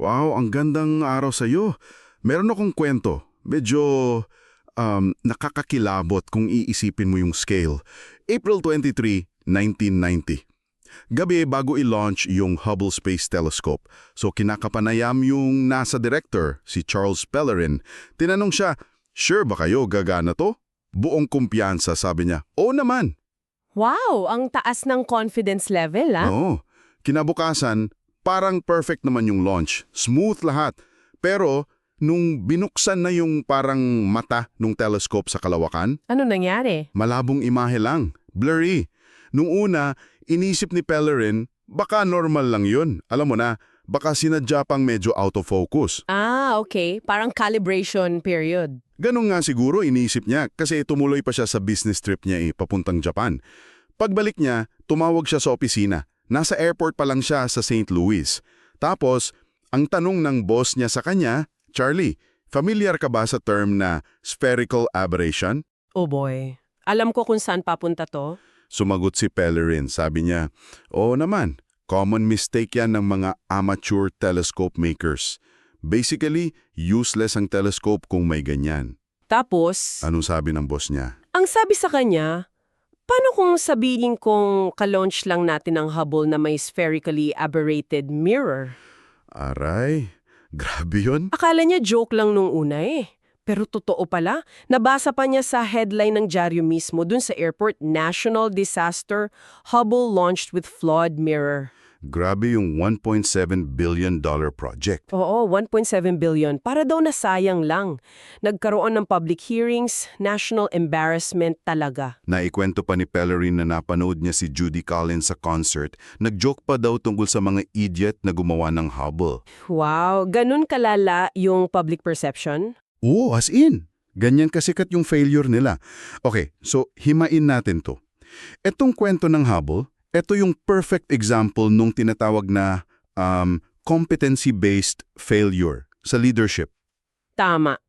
Wow, ang gandang araw sa iyo. Meron akong kwento. Medyo um, nakakakilabot kung iisipin mo yung scale. April 23, 1990. Gabi bago i-launch yung Hubble Space Telescope. So kinakapanayam yung NASA director, si Charles Pellerin. Tinanong siya, sure ba kayo gagana to? Buong kumpiyansa sabi niya, oo naman. Wow, ang taas ng confidence level, ah. Oo. Kinabukasan, parang perfect naman yung launch. Smooth lahat. Pero nung binuksan na yung parang mata nung telescope sa kalawakan, Ano nangyari? malabong imahe lang. Blurry. Nung una, inisip ni Pellerin, baka normal lang yun. Alam mo na, baka sinadya pang medyo out of focus. Ah, okay. Parang calibration period. Ganon nga siguro inisip niya kasi tumuloy pa siya sa business trip niya eh, papuntang Japan. Pagbalik niya, tumawag siya sa opisina. Nasa airport pa lang siya sa St. Louis. Tapos, ang tanong ng boss niya sa kanya, Charlie, familiar ka ba sa term na spherical aberration? Oh boy. Alam ko kung saan papunta to. Sumagot si Pellerin. Sabi niya, Oo naman, common mistake yan ng mga amateur telescope makers. Basically, useless ang telescope kung may ganyan. Tapos, Anong sabi ng boss niya? ang sabi sa kanya, paano kung sabihin kong ka-launch lang natin ang Hubble na may spherically aberrated mirror? Aray, grabe yun. Akala niya joke lang nung una eh. Pero totoo pala, nabasa pa niya sa headline ng dyaryo mismo dun sa airport, National Disaster, Hubble launched with flawed mirror. Grabe yung 1.7 billion dollar project. Oo, 1.7 billion. Para daw na sayang lang. Nagkaroon ng public hearings, national embarrassment talaga. Naikwento pa ni Pellerin na napanood niya si Judy Collins sa concert. Nag-joke pa daw tungkol sa mga idiot na gumawa ng Hubble. Wow, ganun kalala yung public perception? Oo, as in. Ganyan kasikat yung failure nila. Okay, so himain natin to. Etong kwento ng Hubble, ito yung perfect example nung tinatawag na um, competency-based failure sa leadership. Tama.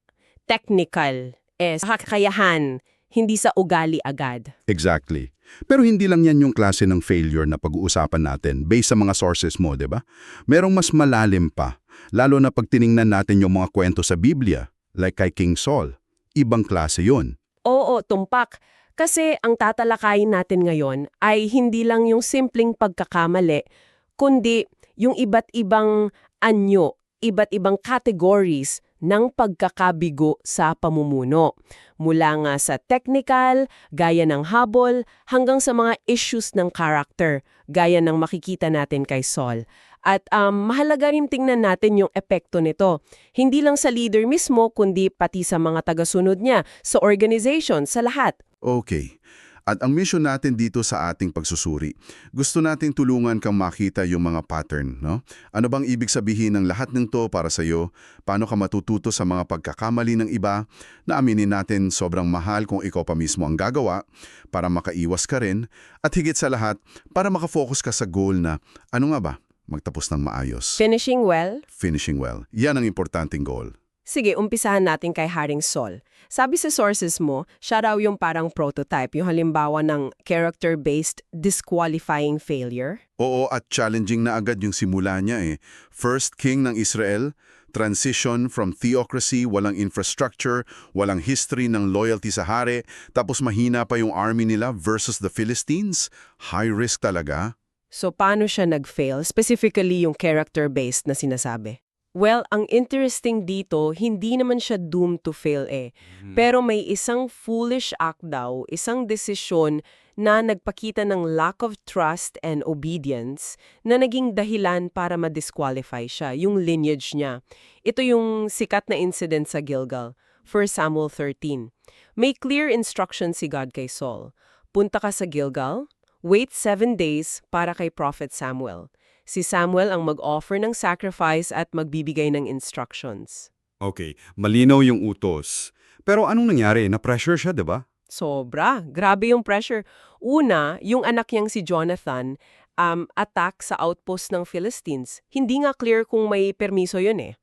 Technical. Eh, sa kakayahan, hindi sa ugali agad. Exactly. Pero hindi lang yan yung klase ng failure na pag-uusapan natin based sa mga sources mo, di ba? Merong mas malalim pa, lalo na pag tiningnan natin yung mga kwento sa Biblia, like kay King Saul. Ibang klase yon. Oo, tumpak. Kasi ang tatalakayin natin ngayon ay hindi lang yung simpleng pagkakamali, kundi yung iba't ibang anyo, iba't ibang categories ng pagkakabigo sa pamumuno. Mula nga sa technical, gaya ng habol, hanggang sa mga issues ng character, gaya ng makikita natin kay Saul. At um, mahalaga rin tingnan natin yung epekto nito. Hindi lang sa leader mismo, kundi pati sa mga tagasunod niya, sa organization, sa lahat. Okay. At ang mission natin dito sa ating pagsusuri, gusto nating tulungan kang makita yung mga pattern, no? Ano bang ibig sabihin ng lahat ng to para sa iyo? Paano ka matututo sa mga pagkakamali ng iba? Na aminin natin sobrang mahal kung ikaw pa mismo ang gagawa para makaiwas ka rin at higit sa lahat para makafocus ka sa goal na ano nga ba? Magtapos ng maayos. Finishing well, Finishing well. Yan ang importanteng goal. Sige, umpisahan natin kay Haring Sol. Sabi sa sources mo, siya raw yung parang prototype, yung halimbawa ng character-based disqualifying failure. Oo at challenging na agad yung simula niya eh. First king ng Israel, transition from theocracy, walang infrastructure, walang history ng loyalty sa hari, tapos mahina pa yung army nila versus the Philistines. High risk talaga. So paano siya nag-fail? Specifically yung character-based na sinasabi. Well, ang interesting dito, hindi naman siya doomed to fail eh. Pero may isang foolish act daw, isang desisyon na nagpakita ng lack of trust and obedience na naging dahilan para ma-disqualify siya, yung lineage niya. Ito yung sikat na incident sa Gilgal, 1 Samuel 13. May clear instruction si God kay Saul. Punta ka sa Gilgal, wait seven days para kay Prophet Samuel. Si Samuel ang mag-offer ng sacrifice at magbibigay ng instructions. Okay, malinaw yung utos. Pero anong nangyari? Na-pressure siya, di ba? Sobra. Grabe yung pressure. Una, yung anak niyang si Jonathan, um, attack sa outpost ng Philistines. Hindi nga clear kung may permiso yun eh.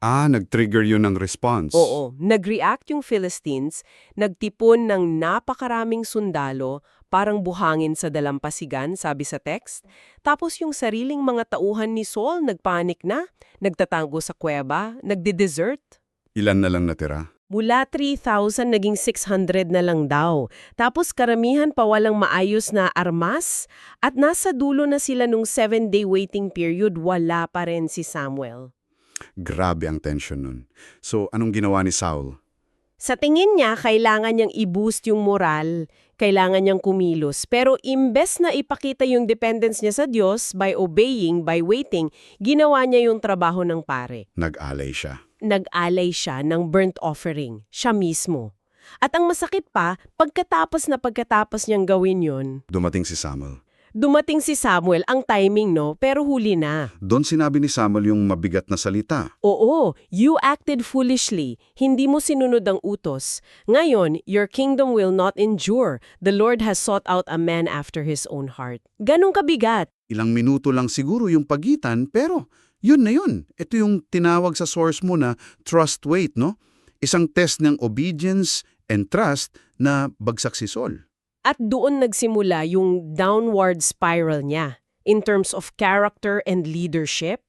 Ah, nag-trigger yun ng response. Oo, nag-react yung Philistines, nagtipon ng napakaraming sundalo parang buhangin sa dalampasigan, sabi sa text. Tapos yung sariling mga tauhan ni Saul nagpanik na, nagtatango sa kuweba, nagde-desert. Ilan na lang natira? Mula 3,000 naging 600 na lang daw. Tapos karamihan pa walang maayos na armas. At nasa dulo na sila nung 7-day waiting period, wala pa rin si Samuel. Grabe ang tension nun. So, anong ginawa ni Saul? Sa tingin niya, kailangan niyang i-boost yung moral, kailangan niyang kumilos. Pero imbes na ipakita yung dependence niya sa Diyos by obeying, by waiting, ginawa niya yung trabaho ng pare. Nag-alay siya. Nag-alay siya ng burnt offering, siya mismo. At ang masakit pa, pagkatapos na pagkatapos niyang gawin yon, Dumating si Samuel. Dumating si Samuel, ang timing no, pero huli na. Doon sinabi ni Samuel yung mabigat na salita. Oo, you acted foolishly. Hindi mo sinunod ang utos. Ngayon, your kingdom will not endure. The Lord has sought out a man after his own heart. Ganong kabigat. Ilang minuto lang siguro yung pagitan, pero yun na yun. Ito yung tinawag sa source mo na trust wait, no? Isang test ng obedience and trust na bagsak si Saul. At doon nagsimula yung downward spiral niya in terms of character and leadership.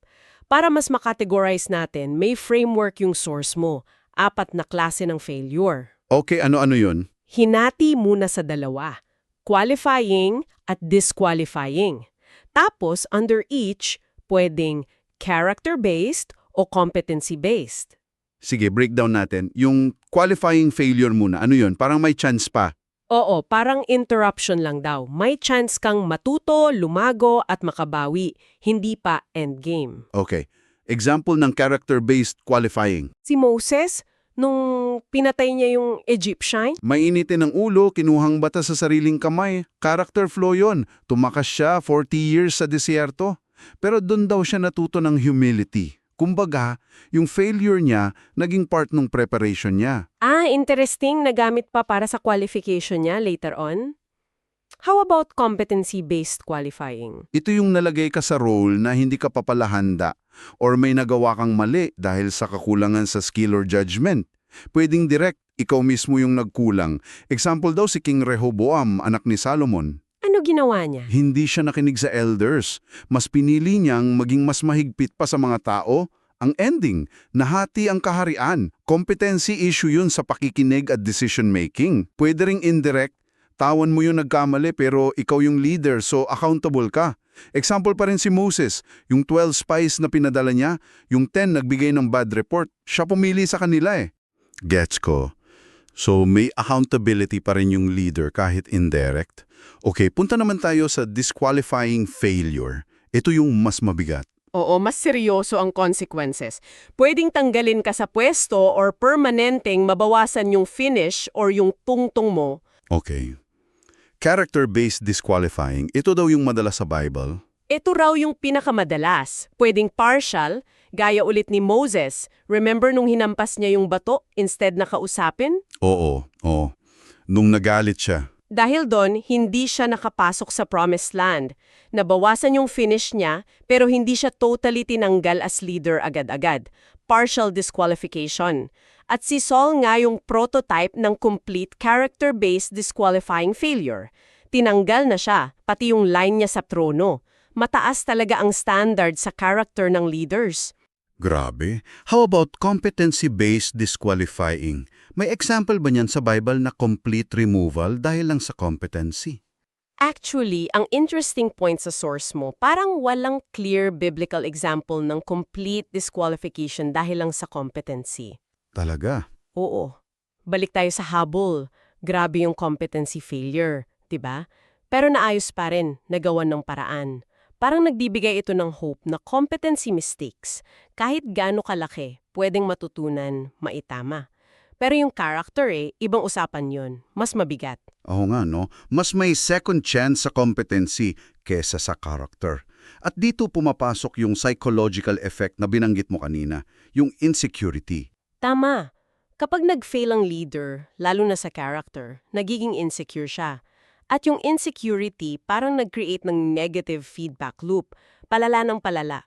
Para mas makategorize natin, may framework yung source mo. Apat na klase ng failure. Okay, ano-ano yun? Hinati muna sa dalawa. Qualifying at disqualifying. Tapos, under each, pwedeng character-based o competency-based. Sige, breakdown natin. Yung qualifying failure muna, ano yun? Parang may chance pa. Oo, parang interruption lang daw. May chance kang matuto, lumago at makabawi. Hindi pa endgame. Okay. Example ng character-based qualifying. Si Moses, nung pinatay niya yung Egyptian, Mainitin ng ulo, kinuhang bata sa sariling kamay. Character flow yon. Tumakas siya 40 years sa desierto. Pero doon daw siya natuto ng humility. Kumbaga, yung failure niya naging part ng preparation niya. ah, interesting, nagamit pa para sa qualification niya later on. How about competency-based qualifying? Ito yung nalagay ka sa role na hindi ka papalahanda or may nagawa kang mali dahil sa kakulangan sa skill or judgment. Pwedeng direct, ikaw mismo yung nagkulang. Example daw si King Rehoboam, anak ni Solomon. Ano ginawa niya? Hindi siya nakinig sa elders. Mas pinili niyang maging mas mahigpit pa sa mga tao. Ang ending, nahati ang kaharian. Competency issue yun sa pakikinig at decision-making. Pwede ring indirect, tawan mo yung nagkamali pero ikaw yung leader so accountable ka. Example pa rin si Moses, yung 12 spies na pinadala niya, yung 10 nagbigay ng bad report, siya pumili sa kanila eh. Gets ko. So may accountability pa rin yung leader kahit indirect. Okay, punta naman tayo sa disqualifying failure. Ito yung mas mabigat. Oo, mas seryoso ang consequences. Pwedeng tanggalin ka sa pwesto or permanenteng mabawasan yung finish or yung tungtong mo. Okay. Character-based disqualifying, ito daw yung madalas sa Bible. Ito raw yung pinakamadalas. Pwedeng partial, gaya ulit ni Moses. Remember nung hinampas niya yung bato instead na kausapin? Oo, oo. Nung nagalit siya. Dahil doon, hindi siya nakapasok sa promised land. Nabawasan yung finish niya, pero hindi siya totally tinanggal as leader agad-agad. Partial disqualification. At si Saul nga yung prototype ng complete character-based disqualifying failure. Tinanggal na siya, pati yung line niya sa trono. Mataas talaga ang standard sa character ng leaders. Grabe. How about competency-based disqualifying? May example ba niyan sa Bible na complete removal dahil lang sa competency? Actually, ang interesting point sa source mo, parang walang clear biblical example ng complete disqualification dahil lang sa competency. Talaga? Oo. Balik tayo sa habol. Grabe yung competency failure, 'di ba? Pero naayos pa rin, nagawan ng paraan. Parang nagbibigay ito ng hope na competency mistakes, kahit gaano kalaki, pwedeng matutunan, maitama. Pero yung character eh, ibang usapan yon, mas mabigat. Oo nga, no? Mas may second chance sa competency kesa sa character. At dito pumapasok yung psychological effect na binanggit mo kanina, yung insecurity. Tama. Kapag nag-fail ang leader, lalo na sa character, nagiging insecure siya. At yung insecurity parang nag-create ng negative feedback loop, palala ng palala.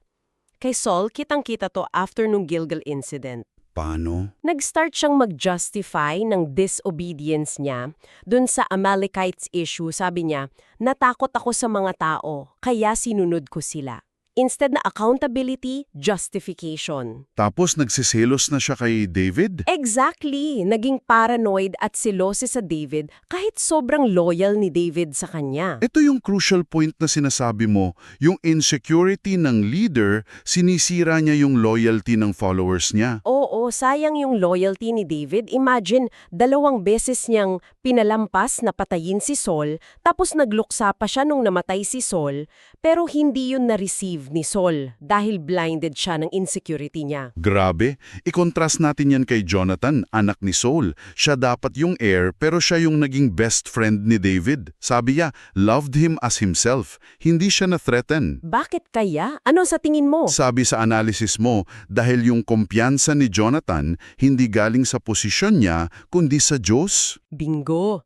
Kay Saul, kitang-kita to after nung Gilgal incident. Paano? Nag-start siyang mag-justify ng disobedience niya dun sa Amalekites issue. Sabi niya, natakot ako sa mga tao, kaya sinunod ko sila. Instead na accountability, justification. Tapos nagsiselos na siya kay David? Exactly! Naging paranoid at silosi sa David kahit sobrang loyal ni David sa kanya. Ito yung crucial point na sinasabi mo, yung insecurity ng leader, sinisira niya yung loyalty ng followers niya. Oo, sayang yung loyalty ni David. Imagine, dalawang beses niyang pinalampas na patayin si Saul, tapos nagluksa pa siya nung namatay si Saul, pero hindi yun na-receive ni Saul dahil blinded siya ng insecurity niya. Grabe, ikontrast natin yan kay Jonathan, anak ni Saul. Siya dapat yung heir pero siya yung naging best friend ni David. Sabi niya, loved him as himself. Hindi siya na-threaten. Bakit kaya? Ano sa tingin mo? Sabi sa analysis mo, dahil yung kumpiyansa ni Jonathan hindi galing sa posisyon niya, kundi sa Diyos. Bingo!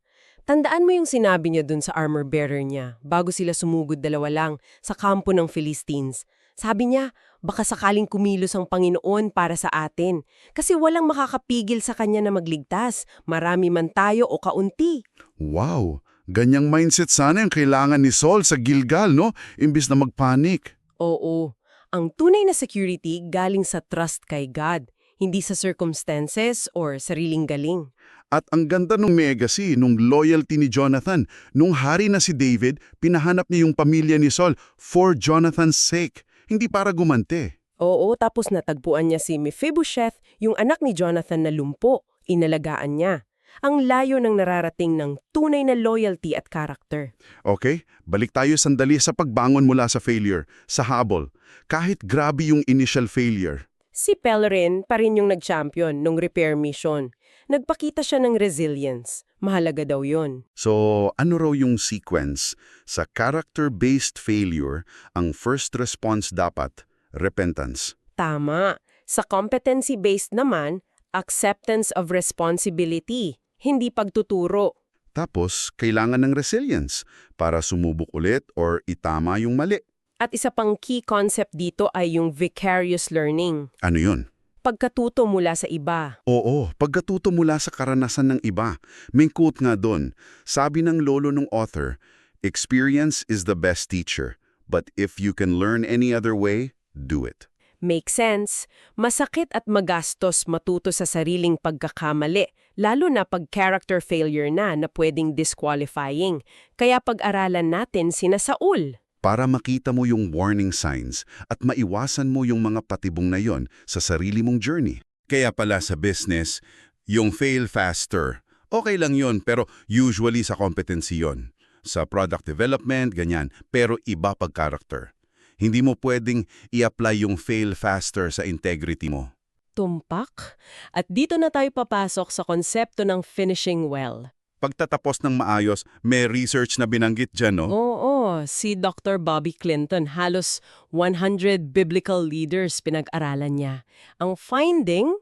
Tandaan mo yung sinabi niya dun sa armor bearer niya bago sila sumugod dalawa lang sa kampo ng Philistines. Sabi niya, baka sakaling kumilos ang Panginoon para sa atin kasi walang makakapigil sa kanya na magligtas, marami man tayo o kaunti. Wow, ganyang mindset sana yung kailangan ni Saul sa Gilgal, no? Imbis na magpanik. Oo, ang tunay na security galing sa trust kay God, hindi sa circumstances or sariling galing. At ang ganda nung legacy, nung loyalty ni Jonathan. Nung hari na si David, pinahanap niya yung pamilya ni Saul for Jonathan's sake, hindi para gumante. Oo, tapos natagpuan niya si Mephibosheth, yung anak ni Jonathan na lumpo, inalagaan niya. Ang layo ng nararating ng tunay na loyalty at character. Okay, balik tayo sandali sa pagbangon mula sa failure, sa habol. Kahit grabe yung initial failure. Si Pellerin pa rin yung nag-champion nung repair mission. Nagpakita siya ng resilience. Mahalaga daw yon. So, ano raw yung sequence? Sa character-based failure, ang first response dapat, repentance. Tama. Sa competency-based naman, acceptance of responsibility, hindi pagtuturo. Tapos, kailangan ng resilience para sumubok ulit or itama yung mali. At isa pang key concept dito ay yung vicarious learning. Ano yun? Pagkatuto mula sa iba. Oo, pagkatuto mula sa karanasan ng iba. May quote nga doon. Sabi ng lolo ng author, Experience is the best teacher, but if you can learn any other way, do it. Make sense. Masakit at magastos matuto sa sariling pagkakamali, lalo na pag character failure na na pwedeng disqualifying. Kaya pag-aralan natin sina Saul. Para makita mo yung warning signs at maiwasan mo yung mga patibong na yon sa sarili mong journey. Kaya pala sa business, yung fail faster. Okay lang yon pero usually sa competency yon. Sa product development, ganyan, pero iba pag character. Hindi mo pwedeng i-apply yung fail faster sa integrity mo. Tumpak. At dito na tayo papasok sa konsepto ng finishing well. Pagtatapos ng maayos, may research na binanggit dyan, no? Oo, si Dr. Bobby Clinton, halos 100 biblical leaders pinag-aralan niya. Ang finding,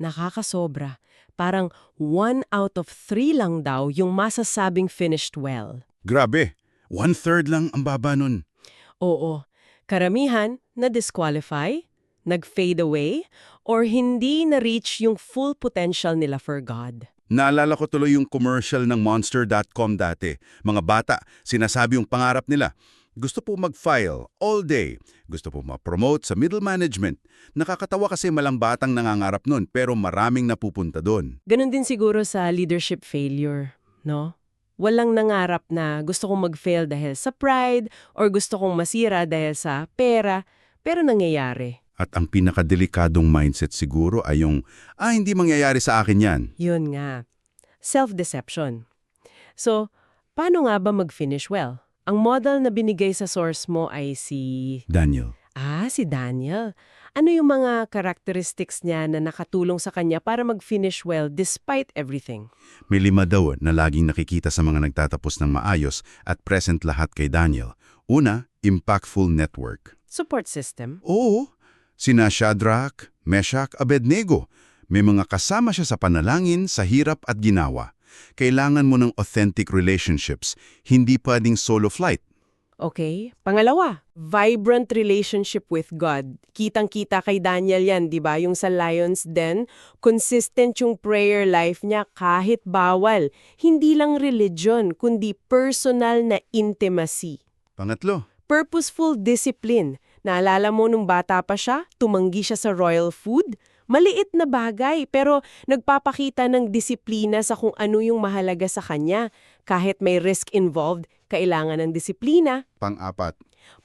nakakasobra. Parang one out of three lang daw yung masasabing finished well. Grabe, one-third lang ang baba nun. Oo, karamihan na disqualify, nag-fade away, or hindi na-reach yung full potential nila for God. Naalala ko tuloy yung commercial ng Monster.com dati. Mga bata, sinasabi yung pangarap nila. Gusto po mag-file all day. Gusto po ma-promote sa middle management. Nakakatawa kasi malang batang nangangarap nun pero maraming napupunta doon. Ganon din siguro sa leadership failure, no? Walang nangarap na gusto kong mag-fail dahil sa pride or gusto kong masira dahil sa pera, pero nangyayari. At ang pinakadelikadong mindset siguro ay yung, ah, hindi mangyayari sa akin yan. Yun nga. Self-deception. So, paano nga ba mag-finish well? Ang model na binigay sa source mo ay si... Daniel. Ah, si Daniel. Ano yung mga characteristics niya na nakatulong sa kanya para mag-finish well despite everything? May lima daw na laging nakikita sa mga nagtatapos ng maayos at present lahat kay Daniel. Una, impactful network. Support system. Oo, sina Shadrach, Meshach, Abednego. May mga kasama siya sa panalangin, sa hirap at ginawa. Kailangan mo ng authentic relationships, hindi pwedeng solo flight. Okay? Pangalawa, vibrant relationship with God. Kitang-kita kay Daniel yan, di ba? Yung sa Lion's Den, consistent yung prayer life niya kahit bawal. Hindi lang religion, kundi personal na intimacy. Pangatlo, Purposeful discipline. Naalala mo nung bata pa siya, tumanggi siya sa royal food? Maliit na bagay, pero nagpapakita ng disiplina sa kung ano yung mahalaga sa kanya. Kahit may risk involved, kailangan ng disiplina pang-apat,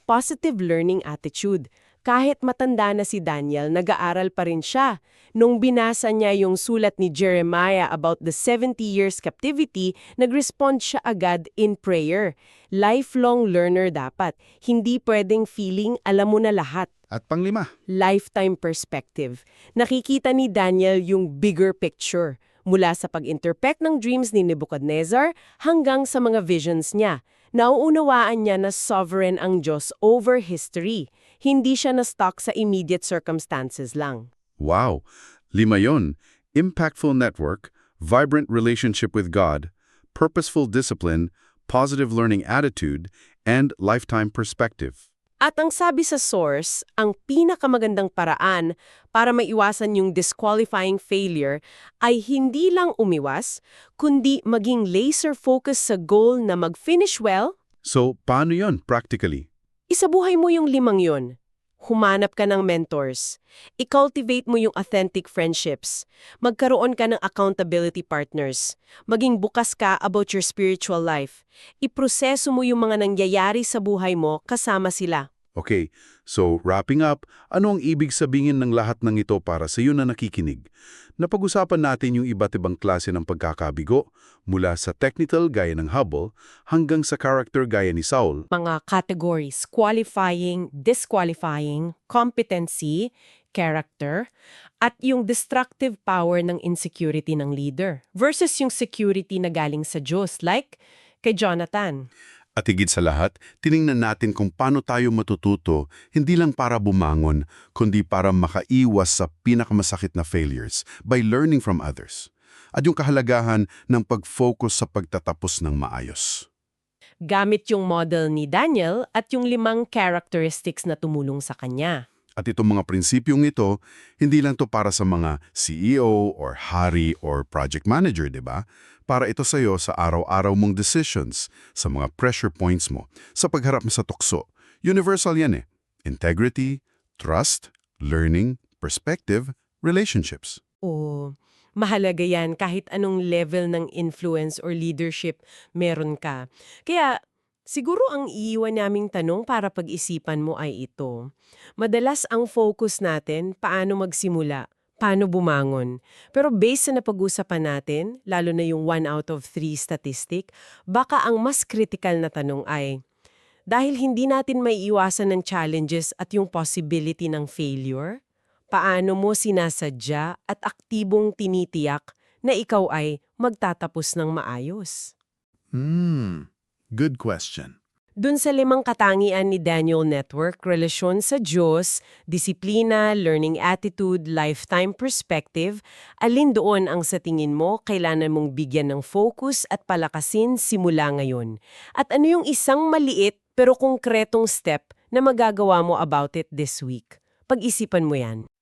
positive learning attitude. Kahit matanda na si Daniel, nag-aaral pa rin siya. Nung binasa niya yung sulat ni Jeremiah about the 70 years captivity, nag-respond siya agad in prayer. Lifelong learner dapat. Hindi pwedeng feeling alam mo na lahat. at panglima, Lifetime perspective. Nakikita ni Daniel yung bigger picture. Mula sa pag-interpret ng dreams ni Nebuchadnezzar hanggang sa mga visions niya. Nauunawaan niya na sovereign ang Diyos over history. Hindi siya na-stuck sa immediate circumstances lang. Wow! Lima yon. Impactful network, vibrant relationship with God, purposeful discipline, positive learning attitude, and lifetime perspective. At ang sabi sa source, ang pinakamagandang paraan para maiwasan yung disqualifying failure ay hindi lang umiwas, kundi maging laser-focus sa goal na mag-finish well. So, paano yon practically? Isabuhay mo yung limang yon. Humanap ka ng mentors. I-cultivate mo yung authentic friendships. Magkaroon ka ng accountability partners. Maging bukas ka about your spiritual life. Iproseso mo yung mga nangyayari sa buhay mo kasama sila. Okay, so wrapping up, ano ang ibig sabihin ng lahat ng ito para sa iyo na nakikinig? Napag-usapan natin yung iba't ibang klase ng pagkakabigo, mula sa technical gaya ng Hubble hanggang sa character gaya ni Saul, mga categories, qualifying, disqualifying, competency, character, at yung destructive power ng insecurity ng leader versus yung security na galing sa Diyos like kay Jonathan. At higit sa lahat, tiningnan natin kung paano tayo matututo hindi lang para bumangon, kundi para makaiwas sa pinakamasakit na failures by learning from others. At yung kahalagahan ng pag-focus sa pagtatapos ng maayos. Gamit yung model ni Daniel at yung limang characteristics na tumulong sa kanya. At itong mga prinsipyong ito, hindi lang to para sa mga CEO or hari or project manager, di ba? Para ito sa iyo sa araw-araw mong decisions, sa mga pressure points mo, sa pagharap mo sa tukso. Universal yan eh. Integrity, trust, learning, perspective, relationships. O mahalaga yan kahit anong level ng influence or leadership meron ka. Kaya siguro ang iiwan naming tanong para pag-isipan mo ay ito. Madalas ang focus natin paano magsimula, paano bumangon. Pero based sa napag-usapan natin, lalo na yung 1 out of 3 statistic, baka ang mas critical na tanong ay, dahil hindi natin may iwasan ng challenges at yung possibility ng failure, paano mo sinasadya at aktibong tinitiyak na ikaw ay magtatapos ng maayos? Hmm, good question. Dun sa limang katangian ni Daniel Network, relasyon sa Diyos, disiplina, learning attitude, lifetime perspective, alin doon ang sa tingin mo kailangan mong bigyan ng focus at palakasin simula ngayon? At ano yung isang maliit pero konkretong step na magagawa mo about it this week? Pag-isipan mo yan.